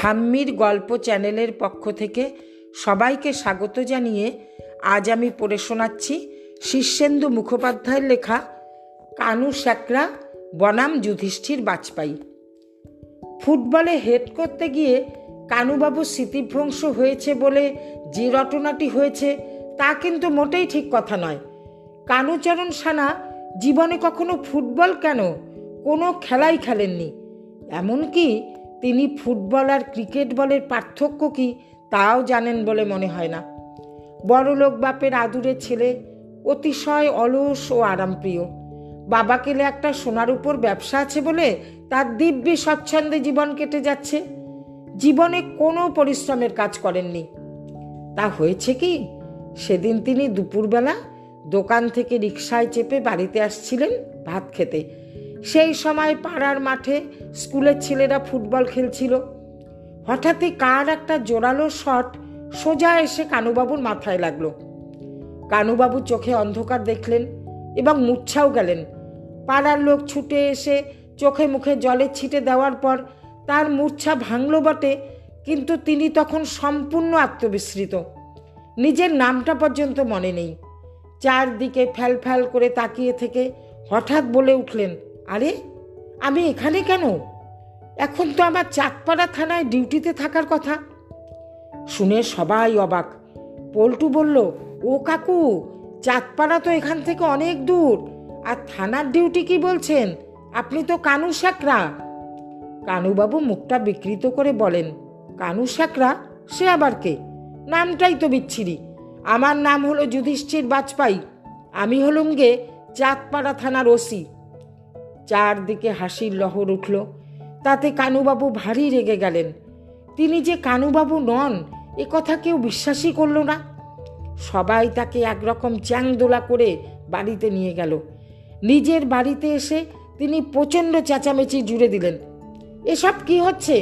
ঠাম্মির গল্প চ্যানেলের পক্ষ থেকে সবাইকে স্বাগত জানিয়ে আজ আমি পড়ে শোনাচ্ছি শীর্ষেন্দু মুখোপাধ্যায়ের লেখা কানু শ্যাকরা, বনাম যুধিষ্ঠির বাজপাই ফুটবলে হেড করতে গিয়ে কানুবাবু স্মৃতিভ্রংশ হয়েছে বলে যে রটনাটি হয়েছে তা কিন্তু মোটেই ঠিক কথা নয়। কানুচরণ সানা জীবনে কখনো ফুটবল কেন? কোনো খেলাই খেলেননি। এমনকি তিনি ফুটবল আর ক্রিকেট বলের পার্থক্য কি তাও জানেন বলে মনে হয় না। বড়লোক বাপের আদুরে ছেলে অতিশয় অলস ও আরামপ্রিয়। বাবা কেলে একটা সোনার উপর ব্যবসা আছে বলে তার দিব্যি স্বচ্ছন্দে জীবন কেটে যাচ্ছে। জীবনে কোনো পরিশ্রমের কাজ করেননি। তা হয়েছে কি? সেদিন তিনি দুপুরবেলা দোকান থেকে রিক্সায় চেপে বাড়িতে আসছিলেন ভাত খেতে। সেই সময় পাড়ার মাঠে স্কুলের ছেলেরা ফুটবল খেলছিল। হঠাৎই কার একটা জোরালো শট সোজা এসে কানুবাবুর মাথায় লাগল। কানুবাবু চোখে অন্ধকার দেখলেন এবং মূর্ছাও গেলেন। পাড়ার লোক ছুটে এসে চোখে মুখে জলে ছিটে দেওয়ার পর তার মূর্ছা ভাঙল বটে, কিন্তু তিনি তখন সম্পূর্ণ আত্মবিস্মৃত। নিজের নামটা পর্যন্ত মনে নেই। চারদিকে ফ্যাল ফ্যাল করে তাকিয়ে থেকে হঠাৎ বলে উঠলেন আরে, আমি এখানে কেন? এখন তো আমার চাঁদপাড়া থানায় ডিউটিতে থাকার কথা। শুনে সবাই অবাক। পল্টু বলল, ও কাকু, চাঁদপাড়া তো এখান থেকে অনেক দূর। আর থানার ডিউটি কি বলছেন? আপনি তো কানু সাকরা কানুবাবু মুখটা বিকৃত করে বলেন, কানু সাকরা সে আবার কে? নামটাই তো বিচ্ছিরি। আমার নাম হলো যুধিষ্ঠির বাজপাই আমি হলুম গে চাঁদপাড়া থানার ওসি। চারদিকে হাসির লহর উঠল। তাতে কানুবাবু ভারী রেগে গেলেন। তিনি যে কানুবাবু নন, এ কথা কেউ বিশ্বাসই করল না। সবাই তাকে একরকম চ্যাংদোলা করে বাড়িতে নিয়ে গেল। নিজের বাড়িতে এসে তিনি প্রচণ্ড চেঁচামেচি জুড়ে দিলেন। এসব কি হচ্ছে?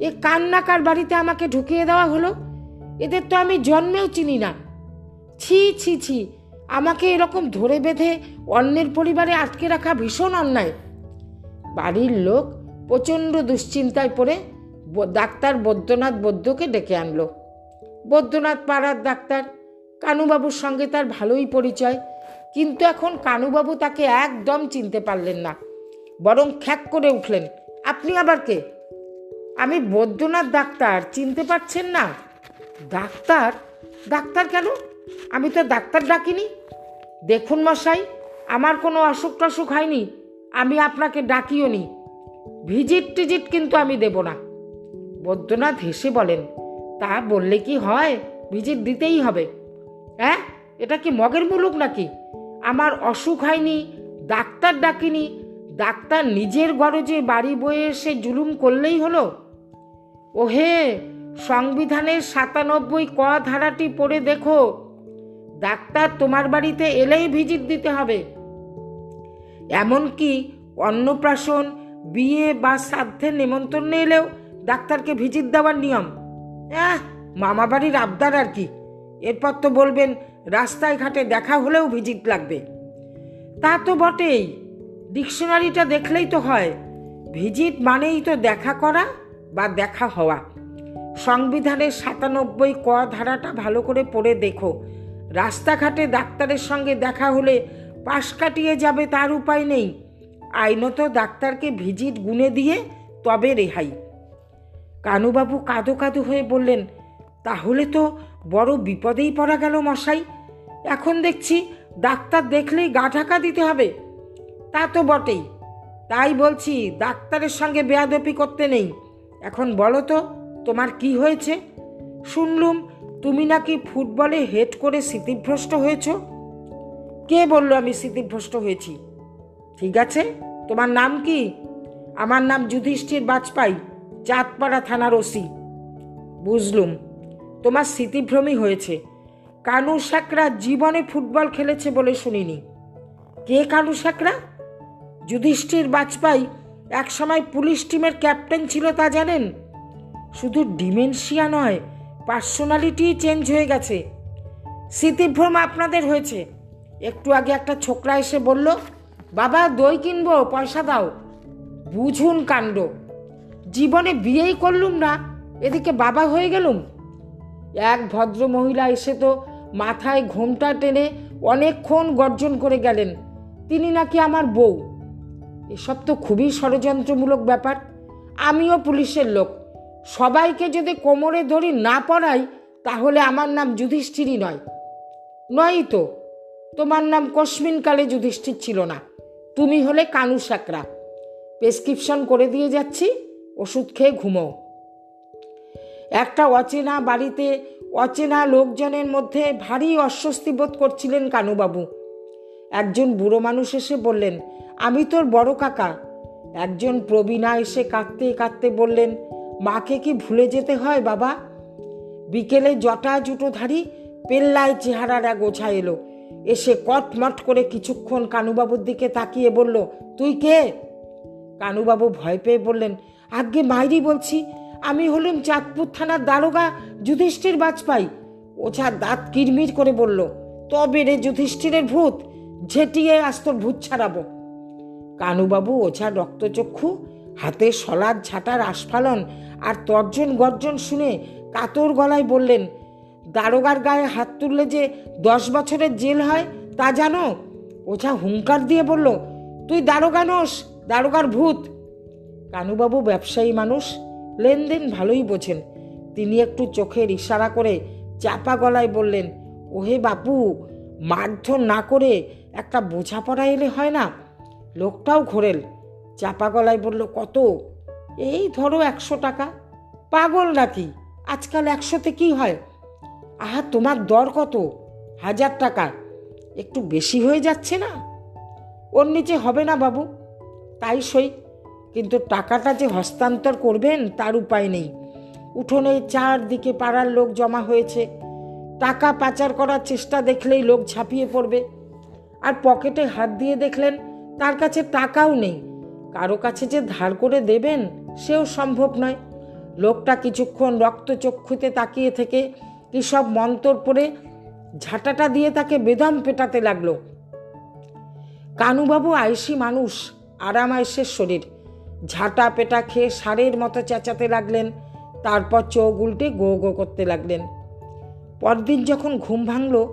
এ কান্নাকার বাড়িতে আমাকে ঢুকিয়ে দেওয়া হলো? এদের তো আমি জন্মেও চিনি না। ছি ছি ছি, আমাকে এরকম ধরে বেঁধে অন্যের পরিবারে আটকে রাখা ভীষণ অন্যায়। বাড়ির লোক প্রচণ্ড দুশ্চিন্তায় পড়ে ডাক্তার বৈদ্যনাথ বৈদ্যকে ডেকে আনলো। বৈদ্যনাথ পাড়ার ডাক্তার, কানুবাবুর সঙ্গে তার ভালোই পরিচয়, কিন্তু এখন কানুবাবু তাকে একদম চিনতে পারলেন না, বরং খ্যাক করে উঠলেন, আপনি আবার কে? আমি বৈদ্যনাথ ডাক্তার, চিনতে পারছেন না? ডাক্তার? ডাক্তার কেন? আমি তো ডাক্তার ডাকিনি? দেখুন মশাই, আমার কোনো অসুখ টসুখ হয়নি আমি আপনাকে ডাকিও নি। ভিজিট টিজিট কিন্তু আমি দেব না। বৈদ্যনাথ হেসে বলেন, তা বললে কি হয়? ভিজিট দিতেই হবে। হ্যাঁ? এটা কি মগের মুলুক নাকি? আমার অসুখ হয়নি, ডাক্তার ডাকিনি, ডাক্তার নিজের গরজে বাড়ি বয়ে এসে জুলুম করলেই হলো? ওহে, সংবিধানের সাতানব্বই ক ধারাটি পড়ে দেখো। ডাক্তার তোমার বাড়িতে এলেই ভিজিট দিতে হবে। এমনকি অন্নপ্রাশন, বিয়ে বা শ্রাদ্ধের নেমন্তন্নে এলেও ডাক্তারকে ভিজিট দেওয়ার নিয়ম। আহ মামা বাড়ির আবদার আর কি। এরপর তো বলবেন রাস্তায় ঘাটে দেখা হলেও ভিজিট লাগবে। তা তো বটেই। ডিকশনারিটা দেখলেই তো হয়। ভিজিট মানেই তো দেখা করা বা দেখা হওয়া। সংবিধানের সাতানব্বই ক ধারাটা ভালো করে পড়ে দেখো। রাস্তাঘাটে ডাক্তারের সঙ্গে দেখা হলে পাশ কাটিয়ে যাবে তার উপায় নেই। আইনত ডাক্তারকে ভিজিট গুনে দিয়ে তবে রেহাই। কানুবাবু কাঁদো কাঁদো হয়ে বললেন, তাহলে তো বড় বিপদেই পড়া গেল মশাই। এখন দেখছি ডাক্তার দেখলেই গা ঢাকা দিতে হবে। তা তো বটেই। তাই বলছি, ডাক্তারের সঙ্গে বেয়াদপি করতে নেই। এখন বলো তো, তোমার কি হয়েছে? শুনলুম, তুমি নাকি ফুটবলে হেড করে স্মৃতিভ্রষ্ট হয়েছ? কে বলল আমি স্মৃতিভ্রষ্ট হয়েছি? ঠিক আছে? তোমার নাম কি? আমার নাম যুধিষ্ঠির বাজপাই চাঁদপাড়া থানার ওসি। বুঝলুম, তোমার স্মৃতিভ্রমই হয়েছে। কানু সাকরা জীবনে ফুটবল খেলেছে বলে শুনিনি। কে কানু সাকরা যুধিষ্ঠির বাজপাই একসময় পুলিশ টিমের ক্যাপ্টেন ছিল তা জানেন? শুধু ডিমেনশিয়া নয় পার্সোনালিটি চেঞ্জ হয়ে গেছে। স্মৃতিভ্রম আপনাদের হয়েছে। একটু আগে একটা ছোকরা এসে বলল, বাবা, দই কিনবো, পয়সা দাও। বুঝুন কাণ্ড, জীবনে বিয়েই করলুম না, এদিকে বাবা হয়ে গেলুম। এক ভদ্র মহিলা এসে তো মাথায় ঘোমটা টেনে অনেকক্ষণ গর্জন করে গেলেন, তিনি নাকি আমার বউ? এসব তো খুবই ষড়যন্ত্রমূলক ব্যাপার, আমিও পুলিশের লোক। সবাইকে যদি কোমরে ধরি না পড়াই, তাহলে আমার নাম যুধিষ্ঠিরই নয়। নয়ই তো তোমার নাম কস্মিনকালে যুধিষ্ঠির ছিল না। তুমি হলে কানু সাকরা। প্রেসক্রিপশন করে দিয়ে যাচ্ছি, ওষুধ খেয়ে ঘুমো একটা অচেনা বাড়িতে অচেনা লোকজনের মধ্যে ভারী অস্বস্তি বোধ করছিলেন কানুবাবু। একজন বুড়ো মানুষ এসে বললেন, আমি তোর বড় কাকা। একজন প্রবীণা এসে কাঁদতে কাঁদতে বললেন, মাকে কি ভুলে যেতে হয় বাবা? বিকেলে জটা জুটোধারী পেল্লায় চেহারার ওঝা এলো। এসে কটমট করে কিছুক্ষণ কানুবাবুর দিকে তাকিয়ে বলল, তুই কে? কানুবাবু ভয় পেয়ে বললেন আগে মাইরি বলছি, আমি হলুম চাঁদপুর থানার দারোগা যুধিষ্ঠির বাজপাই ওঝা দাঁত কিরমির করে বলল, তবে রে যুধিষ্ঠিরের ভূত, ঝেটিয়ে আজ তোর ভূত ছাড়াবো। কানুবাবু ওঝা রক্তচক্ষু, হাতে সলাদ ঝাঁটার আস্ফালন আর তর্জন গর্জন শুনে কাতর গলায় বললেন দারোগার গায়ে হাত তুললে যে দশ বছরের জেল হয়, তা জানো? ওঝা হুঙ্কার দিয়ে বলল, তুই দারোগা নোস, দারোগার ভূত। কানুবাবু ব্যবসায়ী মানুষ, লেনদেন ভালোই বোঝেন। তিনি একটু চোখের ইশারা করে চাপা গলায় বললেন, ওহে বাপু, মারধর না করে একটা বোঝাপড়া এলে হয় না? লোকটাও ঘোরেল। চাপা গলায় বলল, কত? এই ধরো একশো টাকা। পাগল নাকি? আজকাল একশোতে কি হয়? আহা, তোমার দর কত? হাজার টাকা। একটু বেশি হয়ে যাচ্ছে না? ওর নিচে হবে না বাবু, তাই সই। কিন্তু টাকাটা যে হস্তান্তর করবেন, তার উপায় নেই। উঠোনে চারদিকে পাড়ার লোক জমা হয়েছে। টাকা পাচার করার চেষ্টা দেখলেই লোক ঝাঁপিয়ে পড়বে। আর পকেটে হাত দিয়ে দেখলেন, তার কাছে টাকাও নেই। কারও কাছে যে ধার করে দেবেন, সেও সম্ভব নয়। লোকটা কিছুক্ষণ রক্তচক্ষুতে তাকিয়ে থেকে সব মন্তর পড়ে ঝাঁটাটা দিয়ে তাকে বেদম পেটাতে লাগল। কানুবাবু আয়সি মানুষ আরাম আয়সের শরীর। ঝাঁটা পেটা খেয়ে সারের মতো চেঁচাতে লাগলেন, তারপর চোখ উল্টে গো গো করতে লাগলেন। পরদিন যখন ঘুম ভাঙল,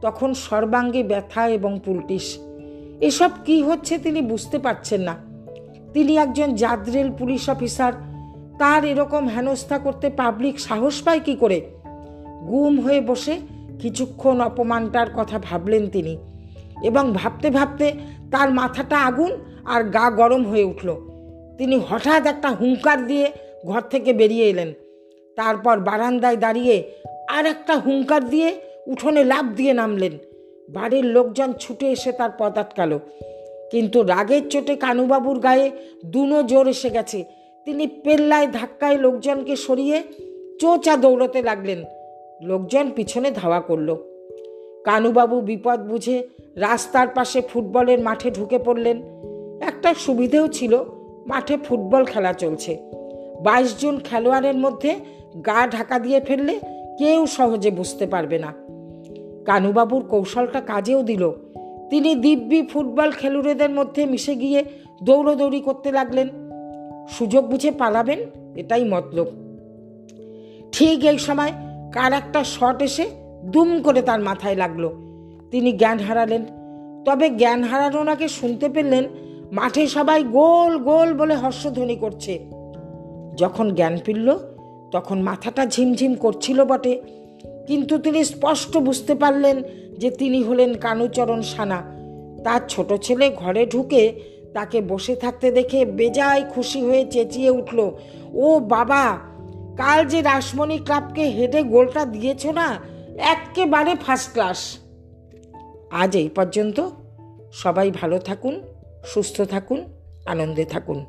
তখন সর্বাঙ্গে ব্যথা এবং পুলটিস। এসব কি হচ্ছে তিনি বুঝতে পারছেন না। তিনি একজন জাদরেল পুলিশ অফিসার, তার এরকম হেনস্থা করতে পাবলিক সাহস পায় কি করে? গুম হয়ে বসে কিছুক্ষণ অপমানটার কথা ভাবলেন তিনি এবং ভাবতে ভাবতে তার মাথাটা আগুন আর গা গরম হয়ে উঠল। তিনি হঠাৎ একটা হুঙ্কার দিয়ে ঘর থেকে বেরিয়ে এলেন। তারপর বারান্দায় দাঁড়িয়ে আর একটা হুঙ্কার দিয়ে উঠোনে লাফ দিয়ে নামলেন। বাড়ির লোকজন ছুটে এসে তার পথ আটকালো। কিন্তু রাগের চোটে কানুবাবুর গায়ে দুনো জোর এসে গেছে। তিনি পেল্লায় ধাক্কায় লোকজনকে সরিয়ে চোচা দৌড়তে লাগলেন। লোকজন পিছনে ধাওয়া করল। কানুবাবু বিপদ বুঝে রাস্তার পাশে ফুটবলের মাঠে ঢুকে পড়লেন। একটা সুবিধেও ছিল, মাঠে ফুটবল খেলা চলছে। বাইশ জন খেলোয়াড়ের মধ্যে গা ঢাকা দিয়ে ফেললে কেউ সহজে বুঝতে পারবে না। কানুবাবুর কৌশলটা কাজেও দিল। তিনি দিব্যি ফুটবল খেলুড়েদের মধ্যে মিশে গিয়ে দৌড়দৌড়ি করতে লাগলেন। সুযোগ বুঝে পালাবেন, এটাই মতলব। ঠিক এই সময় কার একটা শট এসে দুম করে তার মাথায় লাগল। তিনি জ্ঞান হারালেন। তবে জ্ঞান হারানোনাকে শুনতে পেলেন, মাঠে সবাই গোল গোল বলে হর্ষধ্বনি করছে। যখন জ্ঞান ফিরল, তখন মাথাটা ঝিমঝিম করছিল বটে। কিন্তু তিনি স্পষ্ট বুঝতে পারলেন যে তিনি হলেন কানুচরণ সানা। তার ছোট ছেলে ঘরে ঢুকে তাকে বসে থাকতে দেখে বেজায় খুশি হয়ে চেঁচিয়ে উঠল, ও বাবা কাল যে রাসমণি ক্লাবকে হেডে গোলটা দিয়েছ না একেবারে ফার্স্ট ক্লাস আজ এই পর্যন্ত সবাই ভালো থাকুন, সুস্থ থাকুন, আনন্দে থাকুন।